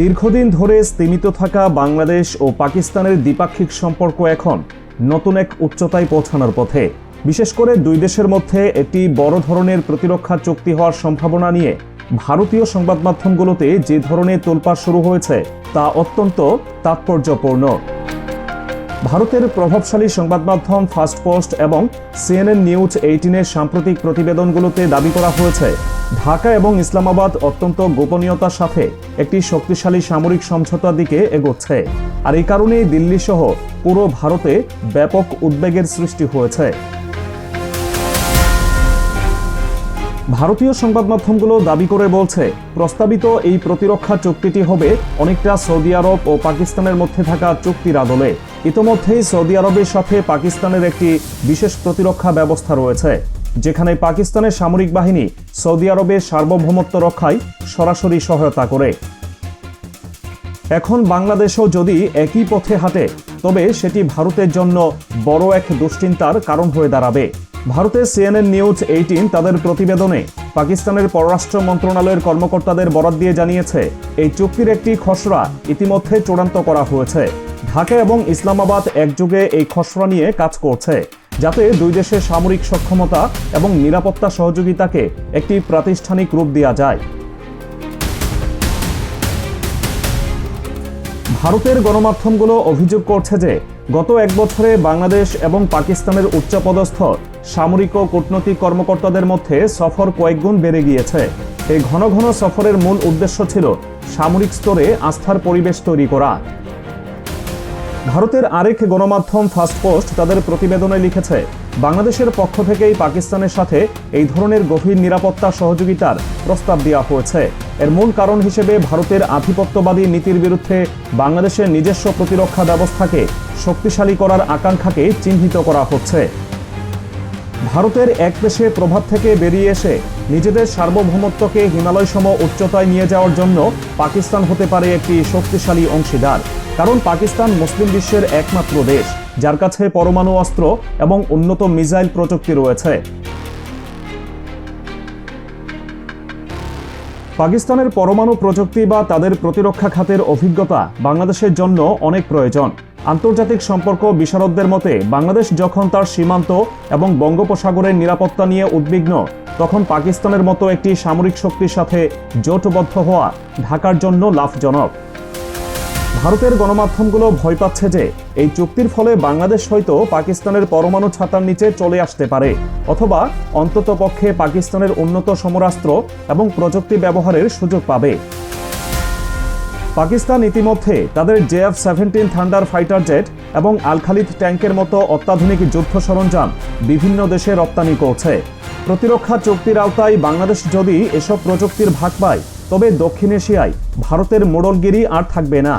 দীর্ঘদিন ধরে স্তীমিত থাকা বাংলাদেশ ও পাকিস্তানের দ্বিপাক্ষিক সম্পর্ক এখন নতুন এক উচ্চতায় পৌঁছানোর পথে। বিশেষ করে দুই দেশের মধ্যে একটি বড় ধরনের প্রতিরক্ষা চুক্তি হওয়ার সম্ভাবনা নিয়ে ভারতীয় সংবাদ মাধ্যমগুলোতে যে ধরনের তোলপাড় শুরু হয়েছে তা অত্যন্ত তাৎপর্যপূর্ণ। ভারতের প্রভাবশালী সংবাদ মাধ্যম ফার্স্ট পোস্ট এবং সিএনএন নিউজ এইটিনের সাম্প্রতিক প্রতিবেদনগুলোতে দাবি করা হয়েছে, ঢাকা এবং ইসলামাবাদ অত্যন্ত গোপনীয়তার সাথে একটি শক্তিশালী সামরিক সমঝোতার দিকে এগোচ্ছে। আর এই কারণেই দিল্লি সহ পুরো ভারতে ব্যাপক উদ্বেগের সৃষ্টি হয়েছে। ভারতীয় সংবাদ মাধ্যমগুলো দাবি করে বলছে, প্রস্তাবিত এই প্রতিরক্ষা চুক্তিটি হবে অনেকটা সৌদি আরব ও পাকিস্তানের মধ্যে থাকা চুক্তির আদলে। ইতোমধ্যেই সৌদি আরবের সাথে পাকিস্তানের একটি বিশেষ প্রতিরক্ষা ব্যবস্থা রয়েছে, যেখানে পাকিস্তানের সামরিক বাহিনী সৌদি আরবের সার্বভৌমত্ব রক্ষায় সরাসরি সহায়তা করে। এখন বাংলাদেশও যদি একই পথে হাঁটে, তবে সেটি ভারতের জন্য বড় এক দুশ্চিন্তার কারণ হয়ে দাঁড়াবে। ভারতের সিএনএন নিউজ এইটিন তাদের প্রতিবেদনে পাকিস্তানের পররাষ্ট্র মন্ত্রণালয়ের কর্মকর্তাদের বরাদ দিয়ে জানিয়েছে, এই চুক্তির একটি খসড়া ইতিমধ্যে চূড়ান্ত করা হয়েছে। ঢাকা এবং ইসলামাবাদ একযোগে এই খসড়া নিয়ে কাজ করছে, যাতে দুই দেশের সামরিক সক্ষমতা এবং নিরাপত্তা সহযোগিতাকে একটি প্রাতিষ্ঠানিক রূপ দেওয়া যায়। ভারতের গণমাধ্যমগুলো অভিযোগ করছে যে, গত এক বছরে বাংলাদেশ এবং পাকিস্তানের উচ্চপদস্থ সামরিক ও কূটনৈতিক কর্মকর্তাদের মধ্যে সফর কয়েকগুণ বেড়ে গিয়েছে। এই ঘন ঘন সফরের মূল উদ্দেশ্য ছিল সামরিক স্তরে আস্থার পরিবেশ তৈরি করা। ভারতের আরেক গণমাধ্যম ফার্স্ট পোস্ট তাদের প্রতিবেদনে লিখেছে, বাংলাদেশের পক্ষ থেকেই পাকিস্তানের সাথে এই ধরনের গভীর নিরাপত্তা সহযোগিতার প্রস্তাব দেওয়া হয়েছে। এর মূল কারণ হিসেবে ভারতের আধিপত্যবাদী নীতির বিরুদ্ধে বাংলাদেশের নিজস্ব প্রতিরক্ষা ব্যবস্থাকে শক্তিশালী করার আকাঙ্ক্ষাকে চিহ্নিত করা হচ্ছে। ভারতের এক দেশে প্রভাব থেকে বেরিয়ে এসে নিজেদের সার্বভৌমত্বকে হিমালয়সম উচ্চতায় নিয়ে যাওয়ার জন্য পাকিস্তান হতে পারে একটি শক্তিশালী অংশীদার। কারণ পাকিস্তান মুসলিম বিশ্বের একমাত্র দেশ, যার কাছে পরমাণু অস্ত্র এবং উন্নত মিসাইল প্রযুক্তি রয়েছে। পাকিস্তানের পরমাণু প্রযুক্তি বা তাদের প্রতিরক্ষা খাতের অভিজ্ঞতা বাংলাদেশের জন্য অনেক প্রয়োজন। আন্তর্জাতিক সম্পর্ক বিশারদদের মতে, বাংলাদেশ যখন তার সীমান্ত এবং বঙ্গোপসাগরের নিরাপত্তা নিয়ে উদ্বিগ্ন, তখন পাকিস্তানের মতো একটি সামরিক শক্তির সাথে জোটবদ্ধ হওয়া ঢাকার জন্য লাভজনক। ভারতের গণমাধ্যমগুলো ভয় পাচ্ছে যে এই চুক্তির ফলে বাংলাদেশ হয়তো পাকিস্তানের পরমাণু ছাতার নিচে চলে আসতে পারে, অথবা অন্ততপক্ষে পাকিস্তানের উন্নত সমরাস্ত্র এবং প্রযুক্তি ব্যবহারের সুযোগ পাবে। পাকিস্তান ইতিমধ্যে তাদের JF seventeen thunder fighter jet এবং আলখালিদ ট্যাঙ্কের মতো অত্যাধুনিক যুদ্ধ সরঞ্জাম বিভিন্ন দেশে রপ্তানি করছে। প্রতিরক্ষা চুক্তির আওতায় বাংলাদেশ যদি এসব প্রযুক্তির ভাগ পায়, তবে দক্ষিণ এশিয়ায় ভারতের মোড়লগিরি আর থাকবে না।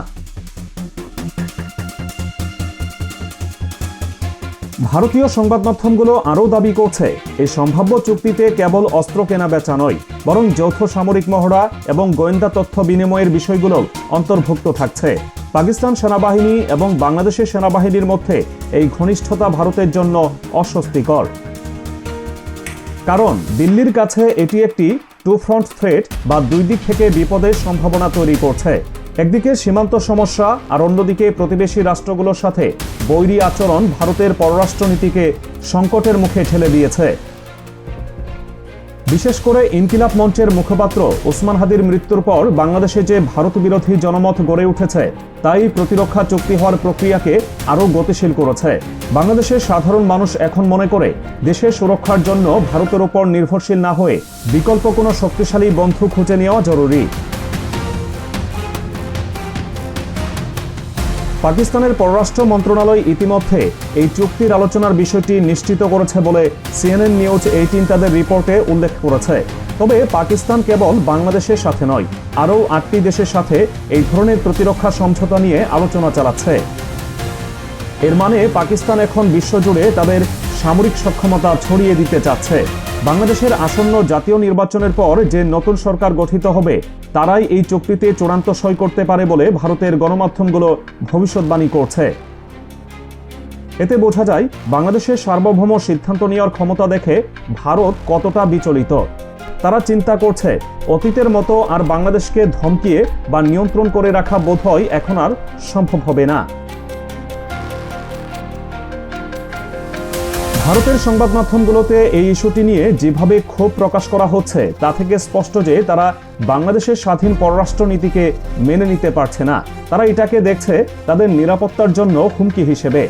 ভারতীয় সংবাদ মাধ্যমগুলো আরও দাবি করছে এই সম্ভাব্য চুক্তিতে কেবল অস্ত্র কেনা বেচা নয়, বরং যৌথ সামরিক মহড়া এবং গোয়েন্দা তথ্য বিনিময়ের বিষয়গুলো অন্তর্ভুক্ত থাকছে। পাকিস্তান সেনাবাহিনী এবং বাংলাদেশের সেনাবাহিনীর মধ্যে এই ঘনিষ্ঠতা ভারতের জন্য অস্বস্তিকর। কারণ, দিল্লির কাছে এটি একটি টু ফ্রন্ট থ্রেট বা দুই দিক থেকে বিপদের সম্ভাবনা তৈরি করছে। একদিকে সীমান্ত সমস্যা, আর অন্যদিকে প্রতিবেশী রাষ্ট্রগুলোর সাথে বৈরী আচরণ ভারতের পররাষ্ট্রনীতিকে সংকটের মুখে ঠেলে দিয়েছে। বিশেষ করে ইনকিলাব মঞ্চের মুখপাত্র ওসমান হাদির মৃত্যুর পর বাংলাদেশে যে ভারত বিরোধী জনমত গড়ে উঠেছে, তাই প্রতিরক্ষা চুক্তি হওয়ার প্রক্রিয়াকে আরও গতিশীল করেছে। বাংলাদেশের সাধারণ মানুষ এখন মনে করে, দেশের সুরক্ষার জন্য ভারতের ওপর নির্ভরশীল না হয়ে বিকল্প কোনো শক্তিশালী বন্ধু খুঁজে নেওয়া জরুরি। পাকিস্তানের পররাষ্ট্র মন্ত্রণালয় ইতিমধ্যে এই চুক্তির আলোচনার বিষয়টি নিশ্চিত করেছে বলে সিএনএন নিউজ এইটিন তাদের রিপোর্টে উল্লেখ করেছে। তবে পাকিস্তান কেবল বাংলাদেশের সাথে নয়, আরও আটটি দেশের সাথে এই ধরনের প্রতিরক্ষা সমঝোতা নিয়ে আলোচনা চালাচ্ছে। এর মানে পাকিস্তান এখন বিশ্বজুড়ে তাদের সামরিক সক্ষমতা ছড়িয়ে দিতে চাচ্ছে। বাংলাদেশের আসন্ন জাতীয় নির্বাচনের পর যে নতুন সরকার গঠিত হবে, তারাই এই চুক্তিতে চূড়ান্ত সই করতে পারে বলে ভারতের গণমাধ্যমগুলো ভবিষ্যৎবাণী করছে। এতে বোঝা যায়, বাংলাদেশের সার্বভৌম সিদ্ধান্ত নেওয়ার ক্ষমতা দেখে ভারত কতটা বিচলিত। তারা চিন্তা করছে, অতীতের মতো আর বাংলাদেশকে ধমকিয়ে বা নিয়ন্ত্রণ করে রাখা বোধহয় এখন আর সম্ভব হবে না। ভারতের সংবাদ মাধ্যমগুলোতে এই ইস্যুটি নিয়ে যেভাবে ক্ষোভ প্রকাশ করা হচ্ছে, তা থেকে স্পষ্ট যে তারা বাংলাদেশের স্বাধীন পররাষ্ট্র নীতিকে মেনে নিতে পারছে না। তারা এটাকে দেখছে তাদের নিরাপত্তার জন্য হুমকি হিসেবে।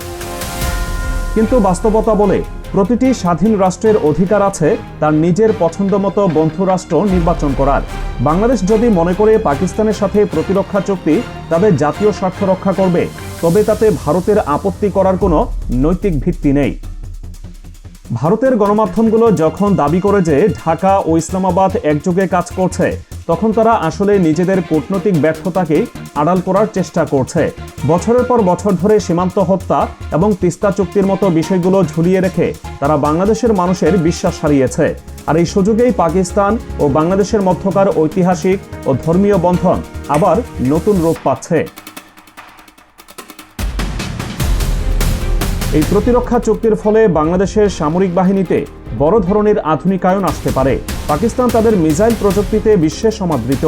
কিন্তু বাস্তবতা বলে, প্রতিটি স্বাধীন রাষ্ট্রের অধিকার আছে তার নিজের পছন্দমতো বন্ধু রাষ্ট্র নির্বাচন করার। বাংলাদেশ যদি মনে করে পাকিস্তানের সাথে প্রতিরক্ষা চুক্তি তাদের জাতীয় স্বার্থ রক্ষা করবে, তবে তাতে ভারতের আপত্তি করার কোনো নৈতিক ভিত্তি নেই। ভারতের গণমাধ্যমগুলো যখন দাবি করে যে ঢাকা ও ইসলামাবাদ একযোগে কাজ করছে, তখন তারা আসলে নিজেদের কূটনৈতিক ব্যর্থতাকে আড়াল করার চেষ্টা করছে। বছরের পর বছর ধরে সীমান্ত হত্যা এবং তিস্তা চুক্তির মতো বিষয়গুলো ঝুলিয়ে রেখে তারা বাংলাদেশের মানুষের বিশ্বাস হারিয়েছে। আর এই সুযোগেই পাকিস্তান ও বাংলাদেশের মধ্যকার ঐতিহাসিক ও ধর্মীয় বন্ধন আবার নতুন রূপ পাচ্ছে। এই প্রতিরক্ষা চুক্তির ফলে বাংলাদেশের সামরিক বাহিনীতে বড় ধরনের আধুনিকায়ন আসতে পারে। পাকিস্তান তাদের মিসাইল প্রযুক্তিতে বিশ্বে সমাদৃত।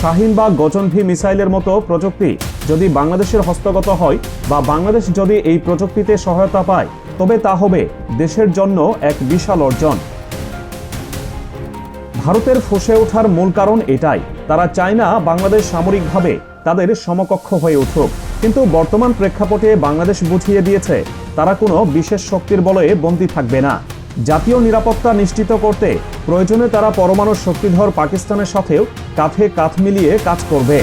শাহিন বা গজনভি মিসাইলের মতো প্রযুক্তি যদি বাংলাদেশের হস্তগত হয় বা বাংলাদেশ যদি এই প্রযুক্তিতে সহায়তা পায়, তবে তা হবে দেশের জন্য এক বিশাল অর্জন। ভারতের ফসে ওঠার মূল কারণ এটাই, তারা চায় না বাংলাদেশ সামরিকভাবে তাদের সমকক্ষ হয়ে উঠুক। কিন্তু বর্তমান প্রেক্ষাপটে বাংলাদেশ বুঝিয়ে দিয়েছে তারা কোনো বিশেষ শক্তির বলয়ে বন্দী থাকবে না। জাতীয় নিরাপত্তা নিশ্চিত করতে প্রয়োজনে তারা পরমাণু শক্তিধর পাকিস্তানের সাথেও কাঁধে কাঁধ মিলিয়ে কাজ করবে।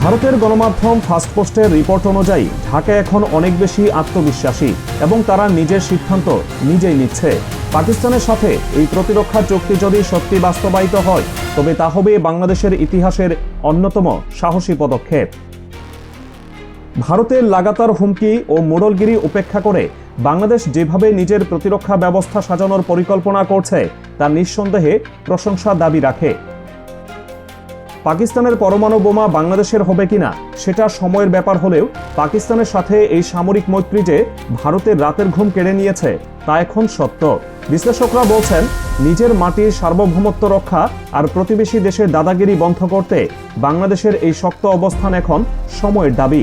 ভারতের গণমাধ্যম ফাস্টপোস্টের রিপোর্ট অনুযায়ী ঢাকা এখন অনেক বেশি আত্মবিশ্বাসী এবং তারা নিজের সিদ্ধান্ত নিজেই নিচ্ছে। পাকিস্তানের সাথে এই প্রতিরক্ষা চুক্তি যদি সত্যি বাস্তবায়িত হয়, তবে তা হবে বাংলাদেশের ইতিহাসের অন্যতম সাহসী পদক্ষেপ। ভারতের লাগাতার হুমকি ও মোড়লগিরি উপেক্ষা করে বাংলাদেশ যেভাবে নিজের প্রতিরক্ষা ব্যবস্থা সাজানোর পরিকল্পনা করছে তা নিঃসন্দেহে প্রশংসা দাবি রাখে। পাকিস্তানের পরমাণু বোমা বাংলাদেশের হবে কিনা, সেটা সময়ের ব্যাপার হলেও পাকিস্তানের সাথে এই সামরিক মৈত্রী যে ভারতের রাতের ঘুম কেড়ে নিয়েছে, তা এখন সত্য। বিশ্লেষকরা বলছেন, নিজের মাটির সার্বভৌমত্ব রক্ষা আর প্রতিবেশী দেশের দাদাগিরি বন্ধ করতে বাংলাদেশের এই শক্ত অবস্থান এখন সময়ের দাবি।